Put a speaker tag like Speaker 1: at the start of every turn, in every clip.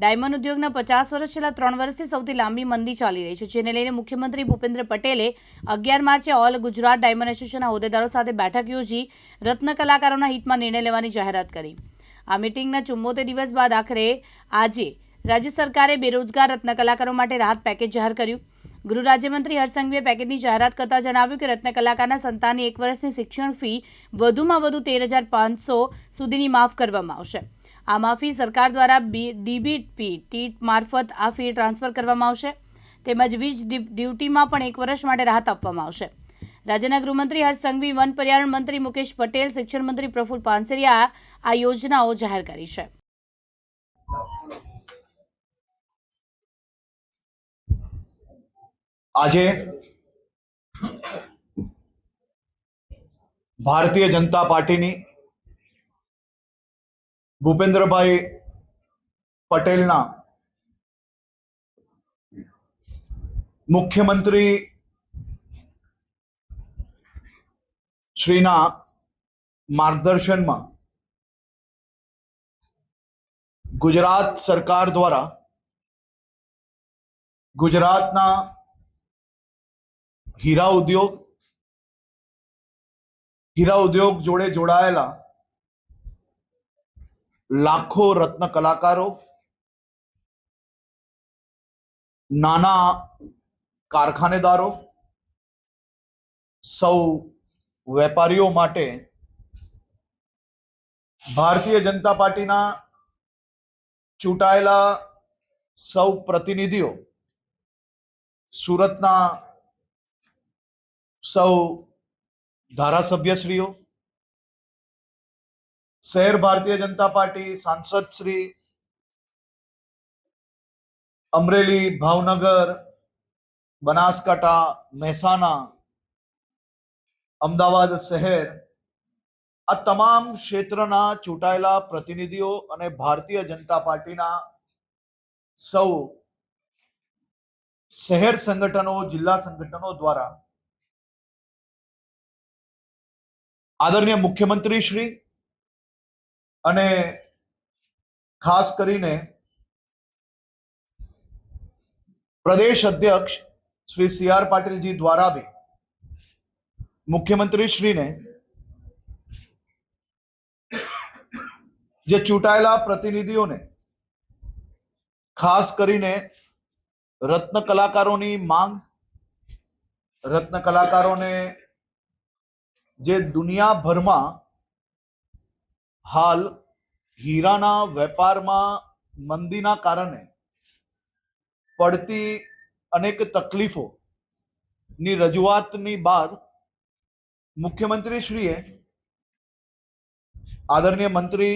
Speaker 1: Diamond ઉદ્યોગના પચાસ વર્ષ છેલ્લા ત્રણ વર્ષથી સૌથી લાંબી મંદી ચાલી રહી છે, જેને લઈને મુખ્યમંત્રી ભૂપેન્દ્ર પટેલે અગિયાર માર્ચે ઓલ ગુજરાત ડાયમંડ એસોસિએશનના હોદ્દેદારો સાથે બેઠક યોજી રત્ન કલાકારોના હિતમાં નિર્ણય લેવાની જાહેરાત કરી. આ મિટિંગના ચુમ્મોતેર દિવસ બાદ આખરે આજે રાજ્ય સરકારે બેરોજગાર રત્ન કલાકારો માટે રાહત પેકેજ જાહેર કર્યું. ગૃહ રાજ્યમંત્રી હરસંઘવીએ પેકેજની જાહેરાત કરતા જણાવ્યું કે રત્ન કલાકારના સંતાનની એક વર્ષની શિક્ષણ ફી વધુમાં વધુ તેર હજાર પાંચસો સુધીની માફ કરવામાં આવશે. આ માફી સરકાર દ્વારા બી- ડીબીપી ટી મારફત આ ફી ટ્રાન્સફર કરવામાં આવશે. તેમજ વીજ ડ્યુટીમાં પણ એક વર્ષ માટે રાહત આપવામાં આવશે. રાજ્યના ગૃહમંત્રી હર્ષ સંઘવી, વન પર્યાવરણ મંત્રી મુકેશ પટેલ, શિક્ષણ મંત્રી પ્રફુલ પાનસરિયા આ યોજનાઓ જાહેર કરી છે.
Speaker 2: આજે ભારતીય જનતા પાર્ટીની ભૂપેન્દ્રભાઈ પટેલના મુખ્યમંત્રી શ્રીના માર્ગદર્શનમાં ગુજરાત સરકાર દ્વારા ગુજરાતના હીરા ઉદ્યોગ હીરા ઉદ્યોગ જોડે જોડાયેલા લાખો રત્ન કલાકારો, નાના કારખાનેદારો, સૌ વેપારીઓ માટે ભારતીય જનતા પાર્ટીના ચૂંટાયેલા સૌ પ્રતિનિધિઓ, સુરતના સૌ ધારાસભ્યશ્રીઓ શહેર ભારતીય જનતા પાર્ટી સાંસદ શ્રી અમરેલી ભાવનગર, બનાસકાંઠા, મહેસાણા, અમદાવાદ શહેર આ તમામ ક્ષેત્રના ચૂંટાયેલા પ્રતિનિધિઓ અને ભારતીય જનતા પાર્ટીના સૌ શહેર સંગઠનો, જિલ્લા સંગઠનો દ્વારા આદરણીય મુખ્યમંત્રી શ્રી અને ખાસ કરીને પ્રદેશ અધ્યક્ષ શ્રી સી આર પાટીલજી દ્વારા બી મુખ્યમંત્રી શ્રીને જે ચૂંટાયેલા પ્રતિનિધિઓને ખાસ કરીને રત્ન કલાકારોની માંગ, રત્ન કલાકારોને જે દુનિયાભરમાં હાલ હીરાના વેપારમાં મંદીના કારણે પડતી અનેક તકલીફો ની રજૂઆતની બાદ મુખ્યમંત્રીશ્રીએ આદરણીય મંત્રી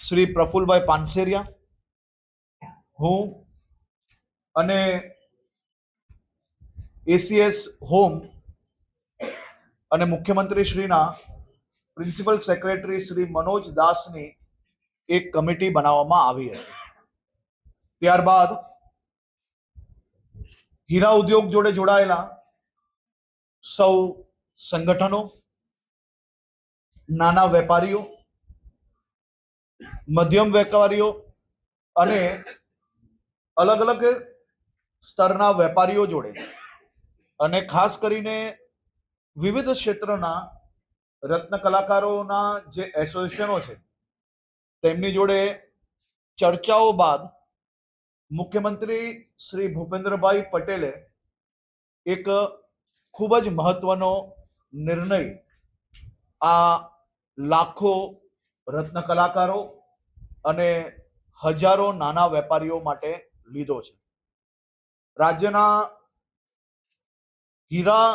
Speaker 2: શ્રી પ્રફુલભાઈ પાનસેરિયા, હું અને એસીએસ હોમ અને મુખ્યમંત્રી શ્રીના પ્રિન્સિપલ સેક્રેટરી શ્રી મનોજ દાસની એક કમિટી બનાવવામાં આવી હતી. ત્યારબાદ હીરા ઉદ્યોગ જોડે જોડાયેલા સૌ સંગઠનો, નાના વેપારીઓ, મધ્યમ વેપારીઓ અને અલગ અલગ સ્તરના વેપારીઓ જોડે અને ખાસ કરીને વિવિધ ક્ષેત્રના રત્ન કલાકારોના જે એસોસિએશનો છે, તેમની જોડે ચર્ચાઓ બાદ મુખ્યમંત્રી શ્રી ભૂપેન્દ્રભાઈ પટેલે એક ખૂબ જ મહત્વનો નિર્ણય આ લાખો રત્ન કલાકારો અને હજારો નાના વેપારીઓ માટે લીધો છે. રાજ્યના હીરા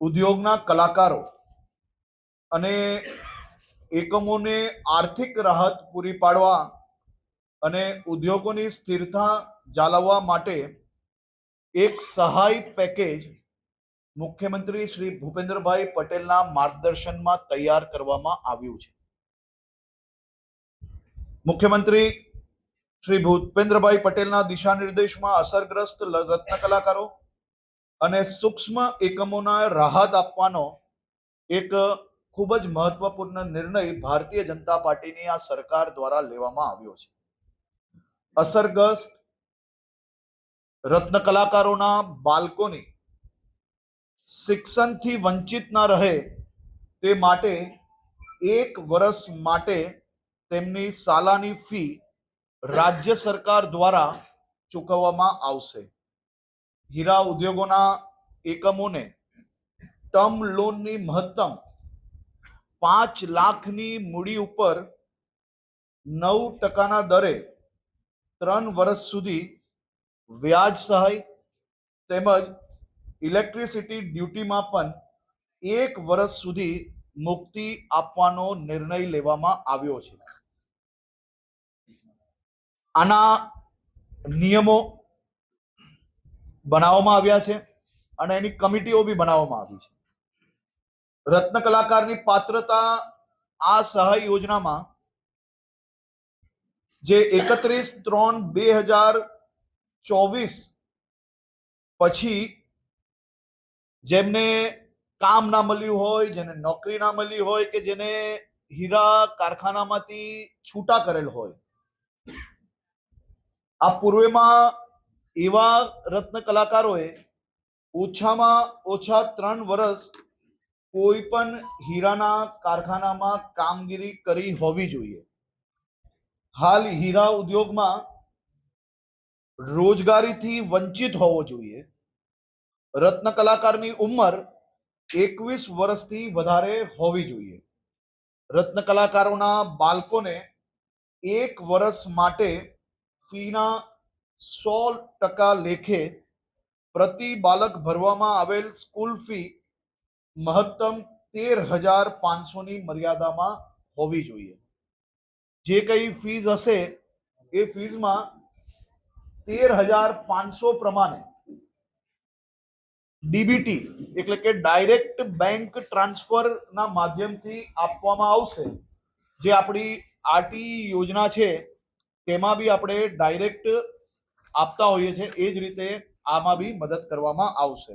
Speaker 2: ઉદ્યોગના કલાકારો અને એકમોને આર્થિક રાહત પૂરી પાડવા અને ઉદ્યોગોની સ્થિરતા જાળવવા માટે એક સહાય પેકેજ મુખ્યમંત્રી શ્રી ભૂપેન્દ્રભાઈ પટેલના માર્ગદર્શનમાં તૈયાર કરવામાં આવ્યું છે. મુખ્યમંત્રી શ્રી ભૂપેન્દ્રભાઈ પટેલના દિશા નિર્દેશમાં અસરગ્રસ્ત રત્ન કલાકારો અને સૂક્ષ્મ એકમોના રાહત આપવાનો એક ખૂબ જ મહત્વપૂર્ણ નિર્ણય ભારતીય જનતા પાર્ટીની આ સરકાર દ્વારા લેવામાં આવ્યો છે. અસરગ્રસ્ત રત્ન કલાકારોના બાળકોની શિક્ષણથી વંચિત ના રહે તે માટે એક વર્ષ માટે તેમની સાલાની ફી રાજ્ય સરકાર દ્વારા ચૂકવવામાં આવશે. હીરા ઉદ્યોગોના એકમોને ટર્મ લોનની મહત્તમ પાંચ લાખની મૂડી ઉપર નવ ટકાના દરે ત્રણ વર્ષ સુધી વ્યાજ સહાય તેમજ ઇલેક્ટ્રિસિટી ડ્યુટીમાં પણ એક વર્ષ સુધી મુક્તિ આપવાનો નિર્ણય લેવામાં આવ્યો છે. આના નિયમો બનાવવામાં આવ્યા છે અને એની કમિટીઓ બી બનાવવામાં આવી છે. રત્ન કલાકારની પાત્રતા આ સહાય યોજનામાં જે એકત્રીસ ત્રણ બે હજાર ચોવીસ પછી જેમને કામ ના મળ્યું હોય, જેને નોકરી ના મળી હોય કે જેને હીરા કારખાનામાંથી છૂટા કરેલ હોય. આ પૂર્વેમાં એવા રત્ન કલાકારોએ ઓછામાં ઓછા ત્રણ વર્ષ કોઈ પણ હીરાના કારખાનામાં કામગીરી કરી હોવી જોઈએ. હાલ હીરા ઉદ્યોગમાં રોજગારીથી વંચિત હોવો જોઈએ. રત્ન કલાકારની ઉંમર એકવીસ વર્ષથી વધારે હોવી જોઈએ. રત્ન કલાકારોના બાળકોને એક વર્ષ માટે ફીના સો ટકા લેખે પ્રતિ બાળક ભરવામાં આવેલ સ્કૂલ ફી મહત્તમ તેર હજાર પાંચસોની મર્યાદામાં હોવી જોઈએ. જે કઈ ફીઝ હશે, એ ફીઝમાં તેર હજાર પાંચસો પ્રમાણે ડીબીટી એટલે કે ડાયરેક્ટ બેંક ટ્રાન્સફરના માધ્યમથી આપવામાં આવશે. જે આપણી આરટી યોજના છે, તેમાં બી આપણે ડાયરેક્ટ આપતા હોઈએ છીએ, એ જ રીતે આમાં બી મદદ કરવામાં આવશે.